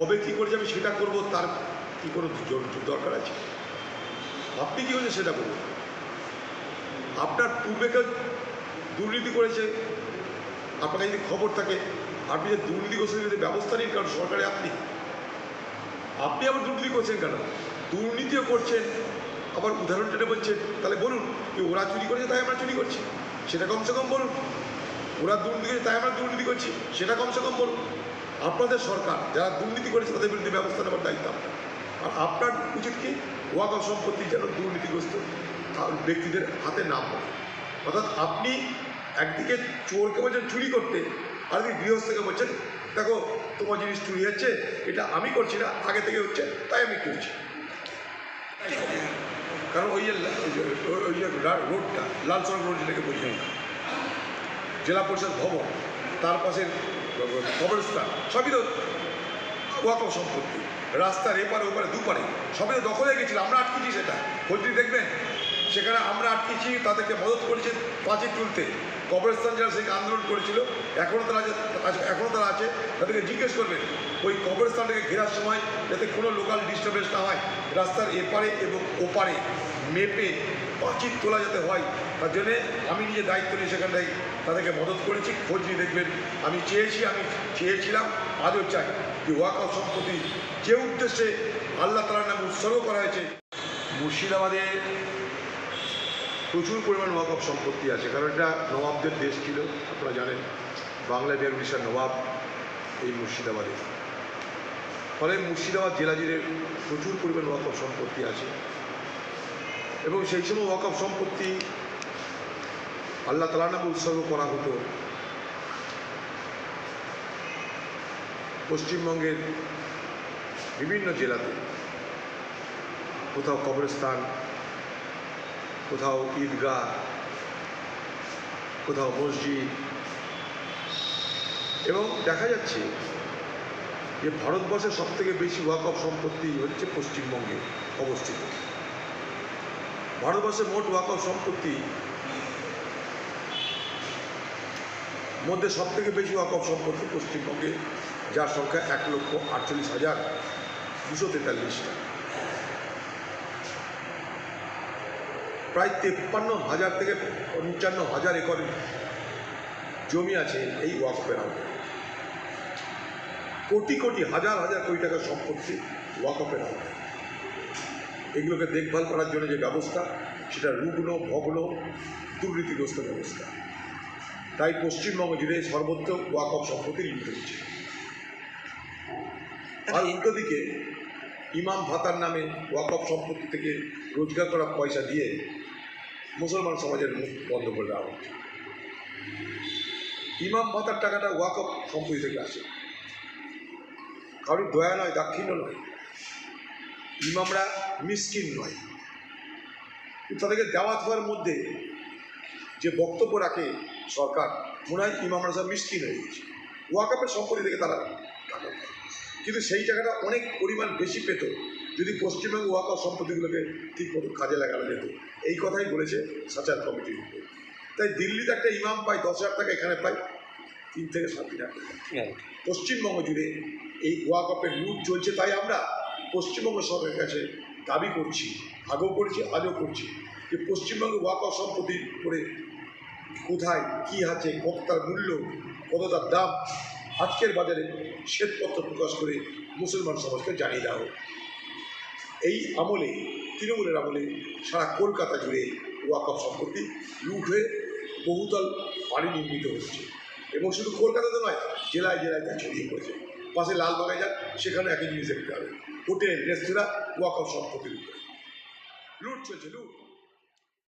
কবে কী করেছে আমি সেটা করব, তার কী কোনো দরকার আছে? আপনি কী হয়েছে সেটা বলুন। আপনার পূর্বে কেউ দুর্নীতি করেছে, আপনার যদি খবর থাকে, আপনি যে দুর্নীতি করছেন, যদি ব্যবস্থা নিন, কারণ সরকারে আপনি। আপনি আবার দুর্নীতি করছেন কেন? দুর্নীতিও করছেন, আবার উদাহরণ টেনে বলছেন, তাহলে বলুন যে ওরা চুরি করেছে, তাই আমরা চুরি করছি? সেটা কমসে কম বলুন। ওরা দুর্নীতি করেছে, তাই আমরা দুর্নীতি করছি, সেটা কমসে কম বলুন। আপনাদের সরকার, যারা দুর্নীতি করেছে, তাদের বিরুদ্ধে ব্যবস্থা নেওয়ার দায়িত্ব আর আপনার উচিত কি? ওয়াক সম্পত্তি যেন দুর্নীতিগ্রস্ত ব্যক্তিদের হাতে না পড়ে। অর্থাৎ আপনি একদিকে চোরকে বলছেন চুরি করতে আর একদিকে গৃহস্থকে বলছেন, দেখো, তোমার জিনিস চুরি হচ্ছে, এটা আমি করছি না, আগে থেকে হচ্ছে, তাই আমি করছি। কারণ ওই যে ওই যে- রোডটা লাল সড়ক রোড যেটাকে বলছি আমরা জেলা পরিষদ ভবন, তার পাশে কবরস্থান সবই তো ওয়াকফ সম্পত্তি। রাস্তার এপারে ওপারে দুপারে, সবই তো দখলে গেছিল, আমরা আটকেছি সেটা। খোঁজটি দেখবেন, সেখানে আমরা আটকেছি, তাদেরকে মদত করেছি পাঁচিল তুলতে কবরস্থান যারা সেই আন্দোলন করেছিল এখনও তারা আছে- এখনও তারা আছে, তাদেরকে জিজ্ঞেস করবেন, ওই কবরস্থানটাকে ঘেরার সময় যাতে কোনো লোকাল ডিস্টারবেন্স না হয়, রাস্তার এপারে এবং ওপারে, মেপে পাঁচিল তোলা যাতে হয়, তার জন্যে আমি নিজে দায়িত্ব নিয়ে সেখানটায় তাদেরকে মদত করেছি। খোঁজ নিয়ে দেখবেন, আমি চেয়েছি, আমি চেয়েছিলাম, আজও চাই যে ওয়াকফ সম্পত্তি যে উদ্দেশ্যে আল্লাহ তালার নামে উৎসর্গ করা হয়েছে, মুর্শিদাবাদে প্রচুর পরিমাণ ওয়াকফ সম্পত্তি আছে। কারণ এটা নবাবদের দেশ ছিল, আপনারা জানেন বাংলা বিহার উড়িষ্যার নবাব এই মুর্শিদাবাদে। ফলে মুর্শিদাবাদ জেলা জুড়ে প্রচুর পরিমাণ ওয়াকফ সম্পত্তি আছে। এবং সেই সময় ওয়াকফ সম্পত্তি আল্লাহ তালা নামে উৎসর্গ করা হতো। পশ্চিমবঙ্গের বিভিন্ন জেলাতে কোথাও কবরস্থান, কোথাও ঈদগাহ, কোথাও মসজিদ এবং দেখা যাচ্ছে যে ভারতবর্ষের সবথেকে বেশি ওয়াকফ সম্পত্তি হচ্ছে পশ্চিমবঙ্গে অবস্থিত। ভারতবর্ষের মোট ওয়াকফ সম্পত্তি মধ্যে সব থেকে বেশি ওয়াকফ সম্পত্তি পশ্চিমবঙ্গে, যার সংখ্যা এক লক্ষ আটচল্লিশ হাজার দুশো তেতাল্লিশটা। প্রায় তেপ্পান্ন হাজার থেকে পঞ্চান্ন হাজার একর জমি আছে এই ওয়াকফের আওতায় কোটি কোটি হাজার হাজার কোটি টাকার সম্পত্তি ওয়াকফের আওতায় এগুলোকে দেখভাল করার জন্য যে ব্যবস্থা সেটা রুগ্ন ভগ্ন দুর্নীতিগ্রস্ত ব্যবস্থা। তাই পশ্চিমবঙ্গ জুড়ে সর্বত্র ওয়াকফ সম্পত্তি লিখিত হচ্ছে। আর উল্টো দিকে ইমাম ভাতার নামে ওয়াকফ সম্পত্তি থেকে রোজগার করা পয়সা দিয়ে মুসলমান সমাজের মুখ বন্ধ করে দেওয়া হচ্ছে। ইমাম ভাতার টাকাটা ওয়াকফ সম্পত্তি থেকে আসে। কারোর দয়া নয় দাক্ষিণ্য নয়। ইমামরা মিসকিন নয়। তাদেরকে দেওয়া থাকার মধ্যে যে বক্তব্য রাখে সরকার মনে হয় ইমামরা সব মিসকিন হয়ে গেছে। ওয়াকাপের সম্পত্তি থেকে তারা টাকা পায়। কিন্তু সেই টাকাটা অনেক পরিমাণ বেশি পেত যদি পশ্চিমবঙ্গ ওয়াকাপ সম্পত্তিগুলোকে ঠিক মতো কাজে লাগানো যেত। এই কথাই বলেছে সাচার কমিটির উপর তাই দিল্লিতে একটা ইমাম পায় দশ হাজার টাকা এখানে পায় তিন থেকে সাত হাজার টাকা পশ্চিমবঙ্গ জুড়ে এই ওয়াকপের লুট চলছে। তাই আমরা পশ্চিমবঙ্গ সরকারের কাছে দাবি করছি আগেও করেছি, আজও করছি যে পশ্চিমবঙ্গে ওয়াকফ সম্পত্তি করে কোথায়, কী আছে, কত তার মূল্য, কত তার দাম, আজকের বাজারে শ্বেতপত্র প্রকাশ করে মুসলমান সমাজকে জানিয়ে দেওয়া হোক। এই আমলে, তৃণমূলের আমলে সারা কলকাতা জুড়ে ওয়াকফ সম্পত্তি লুট হয়ে বহুতল বাড়ি নির্মিত হচ্ছে। এবং শুধু কলকাতাতে নয়, জেলায় জেলায় তা ছড়িয়ে পড়েছে। পাশে লালবাগায় যান সেখানে একই জিনিস দেখতে হবে। হোটেল রেস্তোরাঁ ওয়াকফ সম্পত্তির উপরে। লুট চলছে লুট।